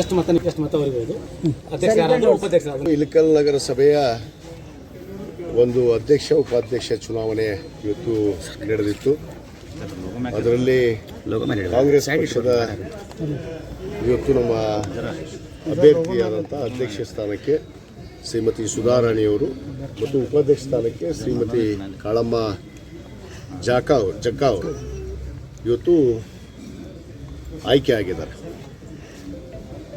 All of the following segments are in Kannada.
ಎಷ್ಟು ಮತ ಎಷ್ಟು ಮತ ಅಧ್ಯಕ್ಷ ಉಪಾಧ್ಯಕ್ಷ ಇಳಕಲ್ ನಗರ ಸಭೆಯ ಒಂದು ಅಧ್ಯಕ್ಷ ಉಪಾಧ್ಯಕ್ಷ ಚುನಾವಣೆ ಇವತ್ತು ನಡೆದಿತ್ತು. ಅದರಲ್ಲಿ ಕಾಂಗ್ರೆಸ್ ಪಕ್ಷದ ಇವತ್ತು ನಮ್ಮ ಅಭ್ಯರ್ಥಿಯಾದಂಥ ಅಧ್ಯಕ್ಷ ಸ್ಥಾನಕ್ಕೆ ಶ್ರೀಮತಿ ಸುಧಾರಾಣಿಯವರು ಮತ್ತು ಉಪಾಧ್ಯಕ್ಷ ಸ್ಥಾನಕ್ಕೆ ಶ್ರೀಮತಿ ಕಾಳಮ್ಮ ಜಾಕಾ ಅವರು ಜಗ್ಗಾ ಅವರು ಇವತ್ತು ಆಯ್ಕೆ ಆಗಿದ್ದಾರೆ.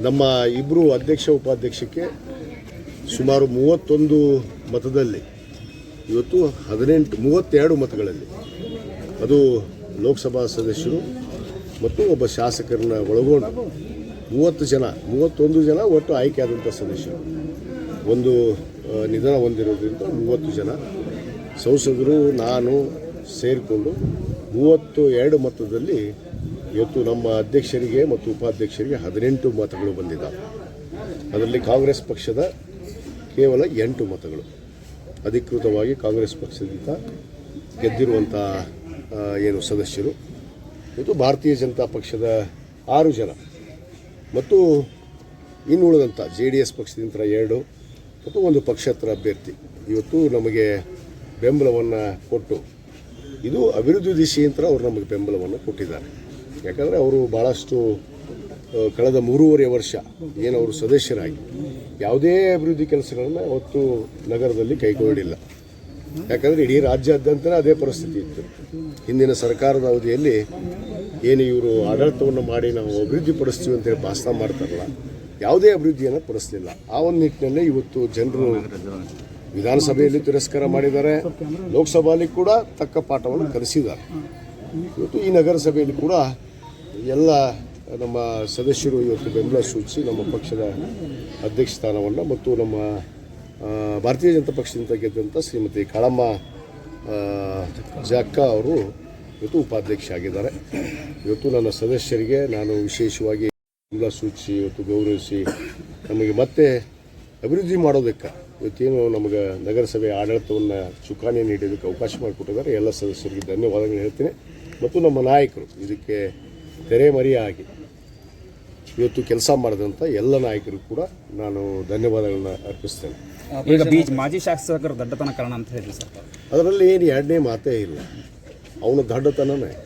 ನಮ್ಮ ಇಬ್ಬರು ಅಧ್ಯಕ್ಷ ಉಪಾಧ್ಯಕ್ಷಕ್ಕೆ ಸುಮಾರು ಮೂವತ್ತೊಂದು ಮತದಲ್ಲಿ, ಇವತ್ತು ಹದಿನೆಂಟು, ಮೂವತ್ತೆರಡು ಮತಗಳಲ್ಲಿ. ಅದು ಲೋಕಸಭಾ ಸದಸ್ಯರು ಮತ್ತು ಒಬ್ಬ ಶಾಸಕರನ್ನ ಒಳಗೊಂಡು ಮೂವತ್ತು ಜನ, ಮೂವತ್ತೊಂದು ಜನ ಒಟ್ಟು ಆಯ್ಕೆಯಾದಂಥ ಸದಸ್ಯರು. ಒಂದು ನಿಧನ ಹೊಂದಿರೋದ್ರಿಂದ ಮೂವತ್ತು ಜನ. ಸಂಸದರು, ನಾನು ಸೇರಿಕೊಂಡು ಮೂವತ್ತು ಎರಡು ಮತದಲ್ಲಿ ಇವತ್ತು ನಮ್ಮ ಅಧ್ಯಕ್ಷರಿಗೆ ಮತ್ತು ಉಪಾಧ್ಯಕ್ಷರಿಗೆ ಹದಿನೆಂಟು ಮತಗಳು ಬಂದಿದ್ದಾವೆ. ಅದರಲ್ಲಿ ಕಾಂಗ್ರೆಸ್ ಪಕ್ಷದ ಕೇವಲ ಎಂಟು ಮತಗಳು. ಅಧಿಕೃತವಾಗಿ ಕಾಂಗ್ರೆಸ್ ಪಕ್ಷದಿಂದ ಗೆದ್ದಿರುವಂಥ ಏನು ಸದಸ್ಯರು ಇವತ್ತು ಭಾರತೀಯ ಜನತಾ ಪಕ್ಷದ ಆರು ಜನ ಮತ್ತು ಇನ್ನುಳಿದಂಥ ಜೆ ಡಿ ಎಸ್ ಪಕ್ಷದಿಂದ ಎರಡು ಮತ್ತು ಒಂದು ಪಕ್ಷೇತರ ಅಭ್ಯರ್ಥಿ. ಇವತ್ತು ನಮಗೆ ಬೆಂಬಲವನ್ನು ಕೊಟ್ಟು, ಇದು ಅಭಿವೃದ್ಧಿ ದಿಶೆಯಿಂದ ಅವರು ನಮಗೆ ಬೆಂಬಲವನ್ನು ಕೊಟ್ಟಿದ್ದಾರೆ. ಯಾಕಂದರೆ ಅವರು ಭಾಳಷ್ಟು ಕಳೆದ ಮೂರುವರೆ ವರ್ಷ ಏನು ಅವರು ಸದಸ್ಯರಾಗಿ ಯಾವುದೇ ಅಭಿವೃದ್ಧಿ ಕೆಲಸಗಳನ್ನು ಅವತ್ತು ನಗರದಲ್ಲಿ ಕೈಗೊಂಡಿಲ್ಲ. ಯಾಕಂದರೆ ಇಡೀ ರಾಜ್ಯಾದ್ಯಂತ ಅದೇ ಪರಿಸ್ಥಿತಿ ಇತ್ತು. ಹಿಂದಿನ ಸರ್ಕಾರದ ಅವಧಿಯಲ್ಲಿ ಏನು ಇವರು ಆಡಳಿತವನ್ನು ಮಾಡಿ ನಾವು ಅಭಿವೃದ್ಧಿ ಪಡಿಸ್ತೀವಿ ಅಂತೇಳಿ ಭಾಷಣ ಮಾಡ್ತಾರಲ್ಲ, ಯಾವುದೇ ಅಭಿವೃದ್ಧಿಯನ್ನು ಪಡಿಸ್ಲಿಲ್ಲ. ಆ ಒಂದು ನಿಟ್ಟಿನಲ್ಲಿ ಇವತ್ತು ಜನರು ವಿಧಾನಸಭೆಯಲ್ಲಿ ತಿರಸ್ಕಾರ ಮಾಡಿದ್ದಾರೆ. ಲೋಕಸಭೆಯಲ್ಲಿ ಕೂಡ ತಕ್ಕ ಪಾಠವನ್ನು ಕಲಿಸಿದ್ದಾರೆ. ಇವತ್ತು ಈ ನಗರಸಭೆಯಲ್ಲಿ ಕೂಡ ಎಲ್ಲ ನಮ್ಮ ಸದಸ್ಯರು ಇವತ್ತು ಬೆಂಬಲ ಸೂಚಿಸಿ ನಮ್ಮ ಪಕ್ಷದ ಅಧ್ಯಕ್ಷ ಸ್ಥಾನವನ್ನು ಮತ್ತು ನಮ್ಮ ಭಾರತೀಯ ಜನತಾ ಪಕ್ಷದಿಂದ ಗೆದ್ದಂಥ ಶ್ರೀಮತಿ ಕಾಳಮ್ಮ ಜಾಕ್ಕ ಅವರು ಇವತ್ತು ಉಪಾಧ್ಯಕ್ಷ ಆಗಿದ್ದಾರೆ. ಇವತ್ತು ನನ್ನ ಸದಸ್ಯರಿಗೆ ನಾನು ವಿಶೇಷವಾಗಿ ಬೆಂಬಲ ಸೂಚಿಸಿ, ಇವತ್ತು ಗೌರವಿಸಿ ನಮಗೆ ಮತ್ತೆ ಅಭಿವೃದ್ಧಿ ಮಾಡೋದಕ್ಕೆ ಇವತ್ತೇನು ನಮಗೆ ನಗರಸಭೆ ಆಡಳಿತವನ್ನು ಚುಕಾಣಿ ನೀಡೋದಕ್ಕೆ ಅವಕಾಶ ಮಾಡಿಕೊಟ್ಟಿದ್ದಾರೆ. ಎಲ್ಲ ಸದಸ್ಯರಿಗೆ ಧನ್ಯವಾದಗಳು ಹೇಳ್ತೀನಿ. ಮತ್ತು ನಮ್ಮ ನಾಯಕರು, ಇದಕ್ಕೆ ತೆರೆಮರೆಯಾಗಿ ಇವತ್ತು ಕೆಲಸ ಮಾಡಿದಂಥ ಎಲ್ಲ ನಾಯಕರು ಕೂಡ ನಾನು ಧನ್ಯವಾದಗಳನ್ನ ಅರ್ಪಿಸ್ತೇನೆ. ಈಗ ಬೀಚ್ ಮಾಜಿ ಶಾಸಕರು ದಡ್ಡತನ ಕಾರಣ ಅಂತ ಹೇಳಿ ಸರ್. ಅದರಲ್ಲಿ ಏನು ಎರಡನೇ ಮಾತೇ ಇಲ್ಲ. ಅವನು ದಡ್ಡತನನೇ.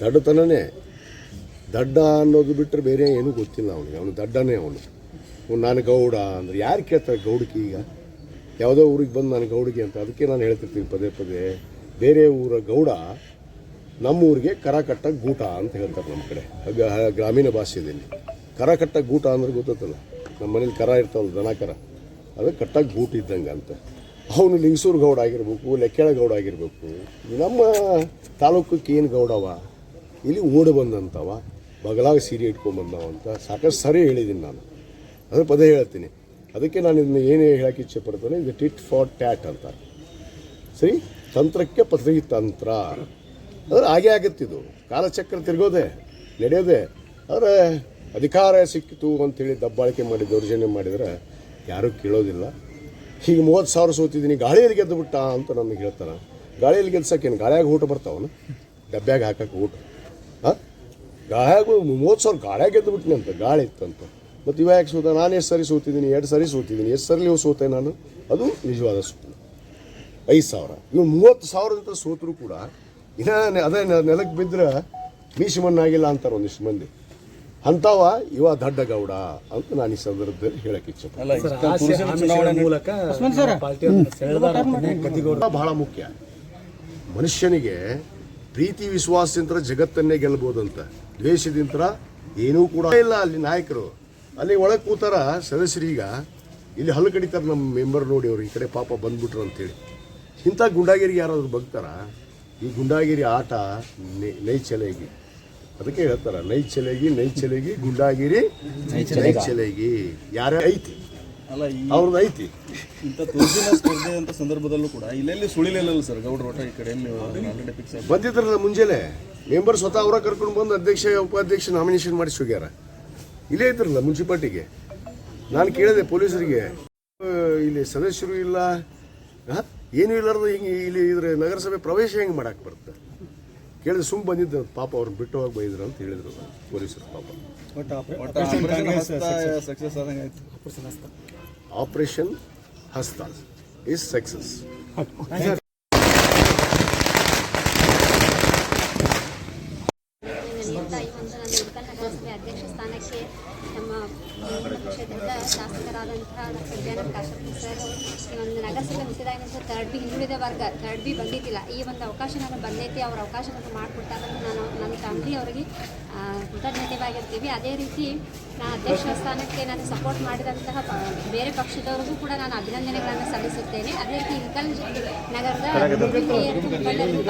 ದಡ್ಡತನನೇ. ದಡ್ಡ ಅನ್ನೋದು ಬಿಟ್ಟರೆ ಬೇರೆ ಏನೂ ಗೊತ್ತಿಲ್ಲ ಅವನಿಗೆ. ಅವನು ದಡ್ಡನೇ ಅವನು. ಅವ್ನು ನಾನು ಗೌಡ ಅಂದ್ರೆ ಯಾರು ಕೇಳ್ತಾರೆ ಗೌಡಕ್ಕೆ ಈಗ? ಯಾವುದೋ ಊರಿಗೆ ಬಂದು ನಾನು ಗೌಡಿಗೆ ಅಂತ. ಅದಕ್ಕೆ ನಾನು ಹೇಳ್ತಿರ್ತೀನಿ ಪದೇ ಪದೇ. ಬೇರೆ ಊರ ಗೌಡ ನಮ್ಮ ಊರಿಗೆ ಕರ ಕಟ್ಟ ಗೂಟ ಅಂತ ಹೇಳ್ತಾರೆ ನಮ್ಮ ಕಡೆ ಗ್ರಾಮೀಣ ಭಾಷೆಯಲ್ಲಿ. ಕರ ಕಟ್ಟ ಗೂಟ ಅಂದ್ರೆ ಗೊತ್ತಲ್ಲ ನಮ್ಮ ಮನೇಲಿ ಕರ ಇರ್ತಾವಲ್ಲ, ದನ ಕರ. ಅದು ಕಟ್ಟಾಗಿ ಗೂಟ ಇದ್ದಂಗೆ ಅಂತ. ಅವನು ಲಿಂಗಸೂರು ಗೌಡ ಆಗಿರ್ಬೇಕು, ಲೆಕ್ಕೇಳ ಗೌಡ ಆಗಿರ್ಬೇಕು. ನಮ್ಮ ತಾಲೂಕಕ್ಕೆ ಏನು ಗೌಡವ? ಇಲ್ಲಿ ಓಡಿ ಬಂದಂಥವ ಬಗಲಾಗ ಸೀರೆ ಇಟ್ಕೊಂಬಂದವ ಅಂತ ಸಾಕಷ್ಟು ಸರಿ ಹೇಳಿದ್ದೀನಿ ನಾನು. ಅದ್ರ ಪದೇ ಹೇಳ್ತೀನಿ. ಅದಕ್ಕೆ ನಾನು ಇದನ್ನ ಏನು ಹೇಳಕ್ಕೆ ಇಚ್ಛೆ ಪಡ್ತಾನೆ, ಇದು ಟಿಟ್ ಫಾರ್ ಟ್ಯಾಟ್ ಅಂತ ಸರಿ? ತಂತ್ರಕ್ಕೆ ಪದವಿ ತಂತ್ರ ಅಂದ್ರೆ ಹಾಗೆ ಆಗತ್ತಿದು ಕಾಲಚಕ್ರ ತಿರುಗೋದೆ, ನಡೆಯೋದೆ. ಆದರೆ ಅಧಿಕಾರ ಸಿಕ್ಕಿತು ಅಂತೇಳಿ ದಬ್ಬಾಳಿಕೆ ಮಾಡಿ, ದೌರ್ಜನ್ಯ ಮಾಡಿದರೆ ಯಾರೂ ಕೇಳೋದಿಲ್ಲ. ಹೀಗೆ ಮೂವತ್ತು ಸಾವಿರ ಸೋತಿದ್ದೀನಿ, ಗಾಳಿಯಲ್ಲಿ ಗೆದ್ದು ಬಿಟ್ಟ ಅಂತ ನಮಗೆ ಹೇಳ್ತಾರೆ. ಗಾಳಿಯಲ್ಲಿ ಗೆಲ್ಸಕ್ಕೇನು? ಗಾಳಿಯಾಗ ಊಟ ಬರ್ತಾವನು ಡಬ್ಬ್ಯಾಗ ಹಾಕಕ್ಕೆ ಊಟ. ಹಾಂ? ಗಾಳಿಯಾಗ ಮೂವತ್ತು ಸಾವಿರ ಗಾಳಿಯಾಗ ಗೆದ್ದು ಬಿಟ್ಟಿನಿ ಅಂತ, ಗಾಳಿ ಇತ್ತಂತ. ಮತ್ತು ಇವ ಯಾಕೆ ಸೋತ? ನಾನು ಎಷ್ಟು ಸರಿ ಸೋತಿದ್ದೀನಿ? ಎರಡು ಸರಿ ಸೋತಿದ್ದೀನಿ. ಎಷ್ಟು ಸರಿ ನೀವು ಸೋತೆ ನಾನು? ಅದು ನಿಜವಾದ ಸೋತು ಐದು ಸಾವಿರ. ಇವು ಮೂವತ್ತು ಸಾವಿರದಂತ ಸೋತರೂ ಕೂಡ ಇನ್ನ ನೆ- ಅದೇ ನೆ- ನೆಲಕ್ಕೆ ಬಿದ್ದರೆ ಮೀಸಿ ಮಣ್ಣಾಗಿಲ್ಲ ಅಂತಾರೆ ಒಂದಿಷ್ಟು ಮಂದಿ. ಅಂಥವ ಇವ ದಡ್ಡ ಗೌಡ ಅಂತ ನಾನು ಈ ಸಂದರ್ಭದಲ್ಲಿ ಹೇಳಕ್ಕೆ ಇಚ್ಛೆ ಬಹಳ ಮುಖ್ಯ. ಮನುಷ್ಯನಿಗೆ ಪ್ರೀತಿ ವಿಶ್ವಾಸದಿಂದ ಜಗತ್ತನ್ನೇ ಗೆಲ್ಬೋದಂತ. ದ್ವೇಷದಿಂದ ಏನೂ ಕೂಡ ಇಲ್ಲ ಅಲ್ಲಿ ನಾಯಕರು. ಅಲ್ಲಿ ಒಳಗೆ ಕೂತಾರ ಸದಸ್ಯರೀಗ ಇಲ್ಲಿ ಹಲ್ಲು ಕಡಿತಾರೆ ನಮ್ಮ ಮೆಂಬರ್ ನೋಡಿ ಅವ್ರು ಈ ಕಡೆ ಪಾಪ ಬಂದ್ಬಿಟ್ರು ಅಂತೇಳಿ ಇಂಥ ಗುಂಡಾಗಿರಿಗೆ ಯಾರಾದ್ರು ಬಗ್ತಾರ? ಈ ಗುಂಡಾಗಿರಿ ಆಟ ನೈ- ನೈಚಲೆಗಿ. ಅದಕ್ಕೆ ಹೇಳ್ತಾರ ನೈಚಲೆಗಿ ನೈಚಲೆಗಿ ಗುಂಡಾಗಿರಿ ನೈಚಲೆಗಿ. ಯಾರೇ ಐತಿ? ಅಲ್ಲ ಅವ್ರದ್ದು ಐತಿ. ಇಂಥ ತೋರ್ಜಿನ ಸ್ಪರ್ಧೆ ಅಂತ ಸಂದರ್ಭದಲ್ಲೂ ಕೂಡ ಇಲ್ಲೆಲ್ಲಿ ಸುಳಿಲಿಲ್ಲ ಸರ್ ಗೌಡ್ರ ಒಟ್ಟ ಈ ಕಡೆ ಆಲ್ರೆಡಿ ಫಿಕ್ಸ್ ಆಗಿ ಬಂದಿದ್ರಲ್ಲ ಮುಂಜಾನೆ? ಮೆಂಬರ್ ಸ್ವತಃ ಅವರ ಕರ್ಕೊಂಡು ಬಂದು ಅಧ್ಯಕ್ಷ ಉಪಾಧ್ಯಕ್ಷ ನಾಮಿನೇಷನ್ ಮಾಡಿಸಿ ಹೋಗ್ಯಾರ. ಇಲ್ಲೇ ಇದ್ರಲ್ಲ ಮುನ್ಸಿಪಾಲ್ಟಿಗೆ. ನಾನು ಕೇಳಿದೆ ಪೊಲೀಸರಿಗೆ. ಇಲ್ಲಿ ಸದಸ್ಯರು ಇಲ್ಲ. ಆ, ಏನೂ ಇಲ್ಲಾರ್ದು ಹಿಂಗೆ ಇಲ್ಲಿ ಇದ್ರೆ ನಗರಸಭೆ ಪ್ರವೇಶ ಹೆಂಗೆ ಮಾಡಕ್ಕೆ ಬರುತ್ತೆ? ಕೇಳಿದ್ರೆ ಸುಮ್ಮ ಬಂದಿದ್ದು ಪಾಪ ಅವ್ರನ್ನ ಬಿಟ್ಟು ಹೋಗಿ ಬೈದ್ರು ಅಂತ ಹೇಳಿದ್ರು ಪೊಲೀಸರು ಪಾಪ. ಆಪರೇಷನ್ ಹಸ್ತ ಇಸ್ ಸಕ್ಸಸ್ ನಡೆಯುತ್ತಾ ಈ ಒಂದು ನನ್ನ ಉತ್ಪನ್ನ ನಗರಸಭೆ ಅಧ್ಯಕ್ಷ ಸ್ಥಾನಕ್ಕೆ ಪಕ್ಷದಿಂದ ಶಾಸಕರಾದಂತಹ ಸತ್ಯಾನಂದ ಕಾಶಪ್ಪಿ ಸರ್ ಈ ಒಂದು ನಗರಸಭೆ ಹುಟ್ಟಿದಾಗಿಂದ ಥರ್ಡ್ ಬಿ ಹಿಂದುಳಿದ ವರ್ಗ ಥರ್ಡ್ ಬಿ ಬಂದಿದ್ದಿಲ್ಲ. ಈ ಒಂದು ಅವಕಾಶ ನಾನು ಬಂದೈತಿ ಅವ್ರ ಅವಕಾಶ ಮಾಡಿಕೊಟ್ಟಾಗಂತ ನಾನು ನನ್ನ ಫ್ಯಾಮಿಲಿ ಅವರಿಗೆ ಕೃತಜ್ಞತೆವಾಗಿರ್ತೀವಿ ಅದೇ ರೀತಿ ನಾನು ಅಧ್ಯಕ್ಷ ಸ್ಥಾನಕ್ಕೆ ನಾನು ಸಪೋರ್ಟ್ ಮಾಡಿದಂತಹ ಬೇರೆ ಪಕ್ಷದವರಿಗೂ ಕೂಡ ನಾನು ಅಭಿನಂದನೆಗಳನ್ನು ಸಲ್ಲಿಸುತ್ತೇನೆ. ಅದೇ ರೀತಿ ಇಳಕಲ್ ನಗರದ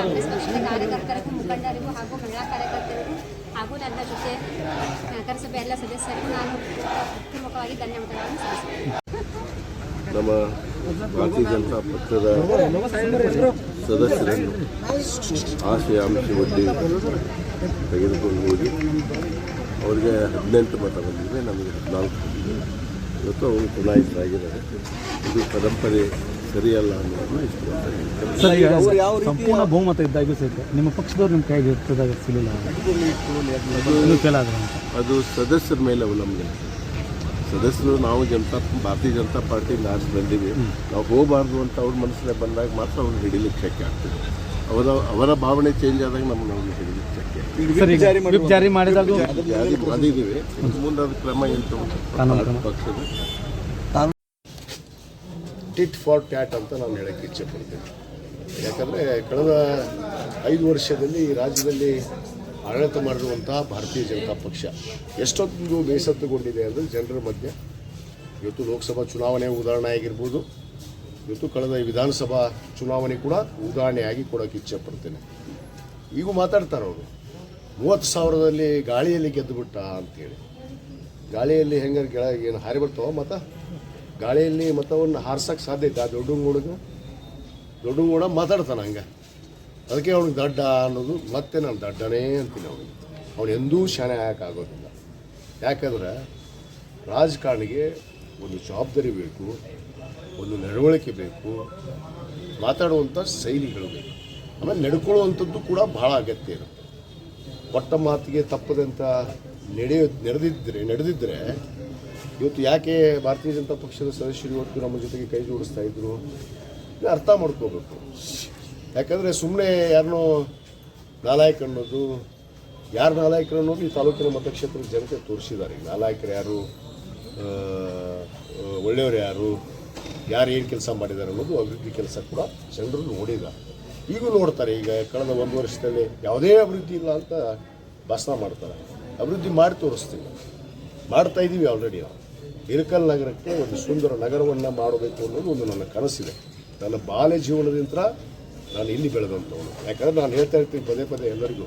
ಕಾಂಗ್ರೆಸ್ ಪಕ್ಷದ ಕಾರ್ಯಕರ್ತರಿಗೂ ಮುಖಂಡರಿಗೂ ಹಾಗೂ ಮಹಿಳಾ ಕಾರ್ಯಕರ್ತರಿಗೂ ಹಾಗೂ ನನ್ನ ಜೊತೆ ನಗರಸಭೆ ಎಲ್ಲ ಸದಸ್ಯರಿಗೂ ನಾನು ಪ್ರಮುಖವಾಗಿ ಧನ್ಯವಾದಗಳನ್ನು ನಮ್ಮ ಭಾರತೀಯ ಜನತಾ ಪಕ್ಷದ ಸದಸ್ಯರನ್ನು ಆಶಯ ಅಂಶ ಒಡ್ಡಿ ತೆಗೆದುಕೊಂಡು ಹೋಗಿ, ಅವರಿಗೆ ಹದಿನೆಂಟು ಮತ ಬಂದಿದೆ, ನಮಗೆ ಹದಿನಾಲ್ಕು. ಬಂದಿದೆ ಇವತ್ತು ಅವರು ಚುನಾಯಿತರಾಗಿದ್ದಾರೆ. ಇದು ಪರಂಪರೆ ಸರಿಯಲ್ಲ ಅನ್ನೋದನ್ನು ಇಷ್ಟಪಡ್ತಾರೆ ಸರ್ ಈಗ ಸಂಪೂರ್ಣ ಬಹುಮತ ಇದ್ದಾಗೂ ಸಹಿತ ನಿಮ್ಮ ಪಕ್ಷದವ್ರು ನಿಮ್ಮ ಕೈಗೆ ಇರ್ತದಾಗ ಸಿಗಲಿಲ್ಲ ಇನ್ನೂ ಫೇಲ್ ಆದ್ರೆ ಅಂತ. ಅದು ಸದಸ್ಯರ ಮೇಲೆ ಅವಲಂಬನೆ. ಸದಸ್ಯರು ನಾವು ಜನತಾ ಭಾರತೀಯ ಜನತಾ ಪಾರ್ಟಿ ಲಾಸ್ಟ್ ಬಂದೀವಿ. ನಾವು ಹೋಗಬಾರ್ದು ಅಂತ ಅವ್ರ ಮನಸ್ಸಿಗೆ ಬಂದಾಗ ಮಾತ್ರ ಅವ್ರು ಹಿಡಿಲಿಕ್ಕೆ ಶಕ್ಯ ಆಗ್ತದೆ. ಅವರ ಅವರ ಭಾವನೆ ಚೇಂಜ್ ಆದಾಗ ನಮ್ಮನ್ನು ಅವ್ರು ಹಿಡಿಲಿಕ್ಕೆ ಶಕ್ಯ ಸರ್ ಈಗ ವಿಪ್ ಜಾರಿ ಮಾಡಿದಾಗ ಮುಂದೆ ಅದು ಕ್ರಮ ಏನು ಕಾನೂನು ಕ್ರಮ. ಪಕ್ಷದ ಟಿಟ್ ಫಾರ್ ಟ್ಯಾಟ್ ಅಂತ ನಾನು ಹೇಳಕ್ಕೆ ಇಚ್ಛೆ ಪಡ್ತೀನಿ. ಯಾಕಂದರೆ ಕಳೆದ ಐದು ವರ್ಷದಲ್ಲಿ ರಾಜ್ಯದಲ್ಲಿ ಆಡಳಿತ ಮಾಡಿರುವಂತಹ ಭಾರತೀಯ ಜನತಾ ಪಕ್ಷ ಎಷ್ಟೊಂದು ಬೇಸತ್ತುಗೊಂಡಿದೆ ಅಂದರೆ ಜನರ ಮಧ್ಯೆ. ಇವತ್ತು ಲೋಕಸಭಾ ಚುನಾವಣೆ ಉದಾಹರಣೆ ಆಗಿರ್ಬೋದು. ಇವತ್ತು ಕಳೆದ ವಿಧಾನಸಭಾ ಚುನಾವಣೆ ಕೂಡ ಉದಾಹರಣೆಯಾಗಿ ಕೊಡೋಕೆ ಇಚ್ಛೆ ಪಡ್ತೇನೆ. ಈಗೂ ಮಾತಾಡ್ತಾರೆ ಅವರು. ಮೂವತ್ತು ಸಾವಿರದಲ್ಲಿ ಗಾಳಿಯಲ್ಲಿ ಗೆದ್ದುಬಿಟ್ಟ ಅಂತೇಳಿ. ಗಾಳಿಯಲ್ಲಿ ಹೆಂಗಾರು ಕೆಳಗೆ ಏನು ಹಾರಿ ಬರ್ತಾವ ಮತ? ಗಾಳಿಯಲ್ಲಿ ಮತವನ್ನು ಹಾರ್ಸಕ್ಕೆ ಸಾಧ್ಯತೆ ಆ ದೊಡ್ಡ ಹುಡುಗ ದೊಡ್ಡ ಕೂಡ ಮಾತಾಡ್ತಾನೆ ಹಂಗೆ. ಅದಕ್ಕೆ ಅವ್ನಿಗೆ ದಡ್ಡ ಅನ್ನೋದು ಮತ್ತೆ ನಾನು ದಡ್ಡನೇ ಅಂತೀನಿ ಅವನಿಗೆ. ಅವನು ಎಂದೂ ಶಾಣೆ ಆಗೋದಿಲ್ಲ. ಯಾಕಂದ್ರೆ ರಾಜಕಾರಣಿಗೆ ಒಂದು ಜವಾಬ್ದಾರಿ ಬೇಕು, ಒಂದು ನಡವಳಿಕೆ ಬೇಕು, ಮಾತಾಡುವಂಥ ಶೈಲಿಗಳು ಬೇಕು. ಆಮೇಲೆ ನಡ್ಕೊಳ್ಳುವಂಥದ್ದು ಕೂಡ ಭಾಳ ಅಗತ್ಯ ಇರುತ್ತೆ. ಕೊಟ್ಟ ಮಾತಿಗೆ ತಪ್ಪದಂತ ನಡೆಯೋ ನಡೆದಿದ್ದರೆ ನಡೆದಿದ್ದರೆ ಇವತ್ತು ಯಾಕೆ ಭಾರತೀಯ ಜನತಾ ಪಕ್ಷದ ಸದಸ್ಯರು ಇವತ್ತು ನಮ್ಮ ಜೊತೆಗೆ ಕೈ ಜೋಡಿಸ್ತಾ ಇದ್ರು? ಇದು ಅರ್ಥ ಮಾಡ್ಕೋಬೇಕು. ಯಾಕಂದರೆ ಸುಮ್ಮನೆ ಯಾರನ್ನೋ ನಾಲಾಯಕ ಅನ್ನೋದು, ಯಾರು ನಾಲಾಯಕರು ಅನ್ನೋದು ಈ ತಾಲೂಕಿನ ಮತಕ್ಷೇತ್ರದ ಜನತೆ ತೋರಿಸಿದ್ದಾರೆ. ನಾಲಾಯಕರು ಯಾರು? ಒಳ್ಳೆಯವರು ಯಾರು? ಯಾರು ಏನು ಕೆಲಸ ಮಾಡಿದ್ದಾರೆ ಅನ್ನೋದು ಅಭಿವೃದ್ಧಿ ಕೆಲಸ ಕೂಡ ಜನರು ನೋಡಿದ್ದಾರೆ. ಈಗಲೂ ನೋಡ್ತಾರೆ. ಈಗ ಕಳೆದ ಒಂದು ವರ್ಷದಲ್ಲಿ ಯಾವುದೇ ಅಭಿವೃದ್ಧಿ ಇಲ್ಲ ಅಂತ ಭಾಷಣ ಮಾಡ್ತಾರೆ. ಅಭಿವೃದ್ಧಿ ಮಾಡಿ ತೋರಿಸ್ತೀವಿ. ಮಾಡ್ತಾ ಇದ್ದೀವಿ ಆಲ್ರೆಡಿ ನಾವು. ಇಳಕಲ್ ನಗರಕ್ಕೆ ಒಂದು ಸುಂದರ ನಗರವನ್ನು ಮಾಡಬೇಕು ಅನ್ನೋದು ಒಂದು ನನ್ನ ಕನಸಿದೆ. ನನ್ನ ಬಾಲ್ಯ ಜೀವನದಿಂದ ನಾನು ಇಲ್ಲಿ ಬೆಳೆದಂಥವನು. ಯಾಕಂದ್ರೆ ನಾನು ಹೇಳ್ತಾ ಇರ್ತೀನಿ ಪದೇ ಪದೇ ಎಲ್ಲರಿಗೂ,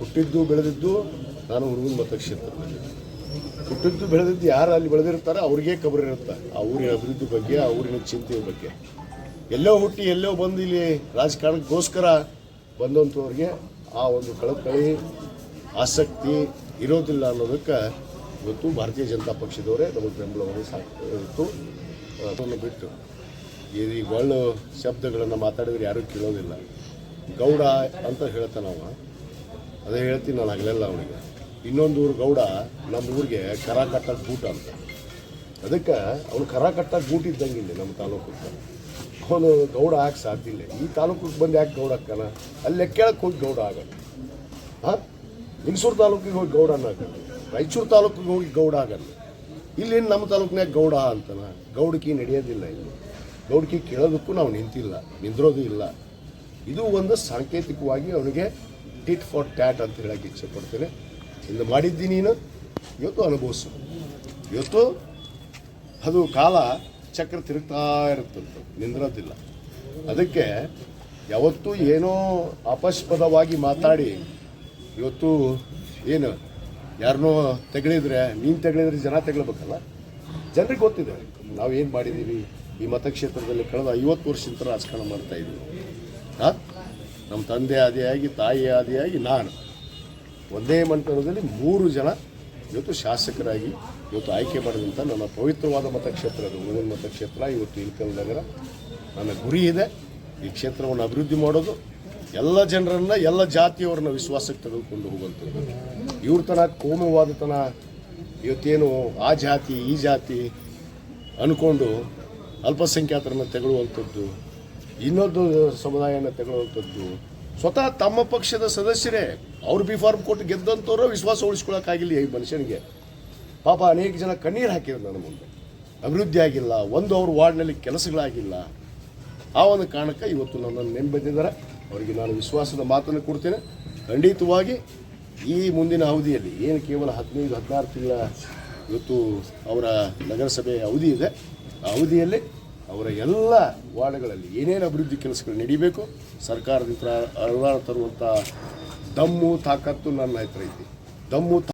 ಹುಟ್ಟಿದ್ದು ಬೆಳೆದಿದ್ದು ನಾನು ಹುಡುಗನ ಮತಕ್ಷೇತ್ರದಲ್ಲಿ. ಹುಟ್ಟಿದ್ದು ಬೆಳೆದಿದ್ದು ಯಾರು ಅಲ್ಲಿ ಬೆಳೆದಿರ್ತಾರೆ? ಅವ್ರಿಗೆ ಕಬರಿರುತ್ತೆ ಆ ಊರಿನ ಅಭಿವೃದ್ಧಿ ಬಗ್ಗೆ, ಆ ಊರಿನ ಚಿಂತೆಯ ಬಗ್ಗೆ. ಎಲ್ಲೋ ಹುಟ್ಟಿ, ಎಲ್ಲೋ ಬಂದು ಇಲ್ಲಿ ರಾಜಕಾರಣಕ್ಕೋಸ್ಕರ ಬಂದಂಥವ್ರಿಗೆ ಆ ಒಂದು ಕಳಕಳಿ ಆಸಕ್ತಿ ಇರೋದಿಲ್ಲ ಅನ್ನೋದಕ್ಕೆ ಇವತ್ತು ಭಾರತೀಯ ಜನತಾ ಪಕ್ಷದವರೇ ನಮಗೆ ಬೆಂಬಲವನ್ನು ಸಾಕು ಅದನ್ನು ಬಿಟ್ಟು ಈ ಒಳ್ಳೆ ಶಬ್ದಗಳನ್ನು ಮಾತಾಡಿದ್ರೆ ಯಾರೂ ಕೇಳೋದಿಲ್ಲ. ಗೌಡ ಅಂತ ಹೇಳ್ತಾನೆ ಅವ. ಅದೇ ಹೇಳ್ತೀನಿ ನಾನು ಆಗಲಿಲ್ಲ ಅವನಿಗೆ. ಇನ್ನೊಂದು ಊರು ಗೌಡ, ನಮ್ಮ ಊರಿಗೆ ಕರ ಕಟ್ಟಕ್ಕೆ ಬೂಟ ಅಂತ. ಅದಕ್ಕೆ ಅವನು ಕರ ಕಟ್ಟಕ್ಕೆ ಬೂಟ್ ಇದ್ದಂಗಿಲ್ಲ ನಮ್ಮ ತಾಲೂಕು ಅವನು ಗೌಡ ಹಾಕಿ ಸಾಧ್ಯ ಈ ತಾಲೂಕಿಗೆ ಬಂದು ಯಾಕೆ ಗೌಡ ಅಕ್ಕನ ಅಲ್ಲಿ ಕೇಳಕ್ಕೆ ಹೋಗಿ ಗೌಡ ಆಗಲ್ಲ ಹಾಂ? ಮೈಸೂರು ತಾಲೂಕಿಗೆ ಹೋಗಿ ಗೌಡ ಅನ್ನೋಕ್ಕಲ್ಲ ರಾಯಚೂರು ತಾಲೂಕಿಗೆ ಹೋಗಿ ಗೌಡ ಆಗಲ್ಲ. ಇಲ್ಲಿ ನಮ್ಮ ತಾಲೂಕಿನಾಗ ಗೌಡ ಅಂತಾನ ಗೌಡಕಿ ನಡೆಯೋದಿಲ್ಲ ಇಲ್ಲಿ. ಗೌಡಕಿ ಕೇಳೋದಕ್ಕೂ ನಾವು ನಿಂತಿಲ್ಲ, ನಿಂದ್ರೋದು ಇಲ್ಲ. ಇದು ಒಂದು ಸಾಂಕೇತಿಕವಾಗಿ ಅವನಿಗೆ ಟಿಟ್ ಫಾರ್ ಟ್ಯಾಟ್ ಅಂತ ಹೇಳೋಕ್ಕೆ ಇಚ್ಛೆ ಪಡ್ತೇನೆ. ಇಂದು ಮಾಡಿದ್ದೀನಿ ನೀನು? ಇವತ್ತು ಅನುಭವಿಸು. ಇವತ್ತು ಅದು ಕಾಲ ಚಕ್ರ ತಿರುಗ್ತಾ ಇರುತ್ತಂತ, ನಿಂದ್ರೋದಿಲ್ಲ. ಅದಕ್ಕೆ ಯಾವತ್ತೂ ಏನೋ ಅಪಸ್ಪದವಾಗಿ ಮಾತಾಡಿ, ಇವತ್ತು ಏನು ಯಾರನ್ನೋ ತೆಗಳಿದ್ರೆ ನೀನು ತೆಗಳಿದ್ರೆ ಜನ ತೆಗಳಬೇಕಲ್ಲ ಜನರಿಗೆ ಗೊತ್ತಿದೆ, ನಾವು ಏನು ಮಾಡಿದ್ದೀವಿ ಈ ಮತಕ್ಷೇತ್ರದಲ್ಲಿ ಕಳೆದ ಐವತ್ತು ವರ್ಷದಿಂದ ರಾಜಕಾರಣ ಮಾಡ್ತಾ ಇದ್ವಿ ಹಾಂ? ನಮ್ಮ ತಂದೆ ಆದಿಯಾಗಿ, ತಾಯಿ ಆದಿಯಾಗಿ, ನಾನು. ಒಂದೇ ಮಂಟಪದಲ್ಲಿ ಮೂರು ಜನ ಇವತ್ತು ಶಾಸಕರಾಗಿ ಇವತ್ತು ಆಯ್ಕೆ ಮಾಡಿದಂಥ ನನ್ನ ಪವಿತ್ರವಾದ ಮತಕ್ಷೇತ್ರ ಅದು. ಉಳಿದ ಮತಕ್ಷೇತ್ರ, ಇವತ್ತು ಇಲ್ಕಲ್ ನಗರ. ನನ್ನ ಗುರಿ ಇದೆ. ಈ ಕ್ಷೇತ್ರವನ್ನು ಅಭಿವೃದ್ಧಿ ಮಾಡೋದು. ಎಲ್ಲ ಜನರನ್ನು, ಎಲ್ಲ ಜಾತಿಯವರನ್ನ ವಿಶ್ವಾಸಕ್ಕೆ ತೆಗೆದುಕೊಂಡು ಹೋಗುವಂಥದ್ದು. ಇವ್ರ ತನ ಕೋಮುವಾದತನ ಇವತ್ತೇನು ಆ ಜಾತಿ, ಈ ಜಾತಿ ಅಂದ್ಕೊಂಡು ಅಲ್ಪಸಂಖ್ಯಾತರನ್ನು ತೆಗೊಳ್ಳುವಂಥದ್ದು ಇನ್ನೊಂದು ಸಮುದಾಯನ ತೆಗೊಳ್ಳುವಂಥದ್ದು ಸ್ವತಃ ತಮ್ಮ ಪಕ್ಷದ ಸದಸ್ಯರೇ, ಅವ್ರು ಬಿ ಫಾರ್ಮ್ ಕೊಟ್ಟು ಗೆದ್ದಂಥವ್ರು ವಿಶ್ವಾಸ ಉಳಿಸ್ಕೊಳಕ್ಕಾಗಿಲ್ಲ ಈ ಮನುಷ್ಯನಿಗೆ. ಪಾಪ ಅನೇಕ ಜನ ಕಣ್ಣೀರು ಹಾಕಿದ್ರು ನನ್ನ ಮುಂದೆ. ಅಭಿವೃದ್ಧಿ ಆಗಿಲ್ಲ, ಒಂದು ಅವ್ರ ವಾರ್ಡ್ನಲ್ಲಿ ಕೆಲಸಗಳಾಗಿಲ್ಲ. ಆ ಒಂದು ಕಾರಣಕ್ಕೆ ಇವತ್ತು ನನ್ನನ್ನು ನೆಂಬಿದ್ದಾರೆ ಅವರಿಗೆ ನಾನು ವಿಶ್ವಾಸದ ಮಾತನ್ನು ಕೊಡ್ತೇನೆ. ಖಂಡಿತವಾಗಿ ಈ ಮುಂದಿನ ಅವಧಿಯಲ್ಲಿ ಏನು ಕೇವಲ ಹದಿನೈದು, ಹದಿನಾರು ತಿಂಗಳ ಇವತ್ತು ಅವರ ನಗರಸಭೆ ಅವಧಿ ಇದೆ. ಆ ಅವಧಿಯಲ್ಲಿ ಅವರ ಎಲ್ಲ ವಾರ್ಡ್ಗಳಲ್ಲಿ ಏನೇನು ಅಭಿವೃದ್ಧಿ ಕೆಲಸಗಳು ನಡೀಬೇಕು ಸರ್ಕಾರದಿಂದ ಅನುದಾನ ತರುವಂಥ ದಮ್ಮು ತಾಕತ್ತು ನನ್ನ ಹತ್ರ ಐತಿ. ದಮ್ಮು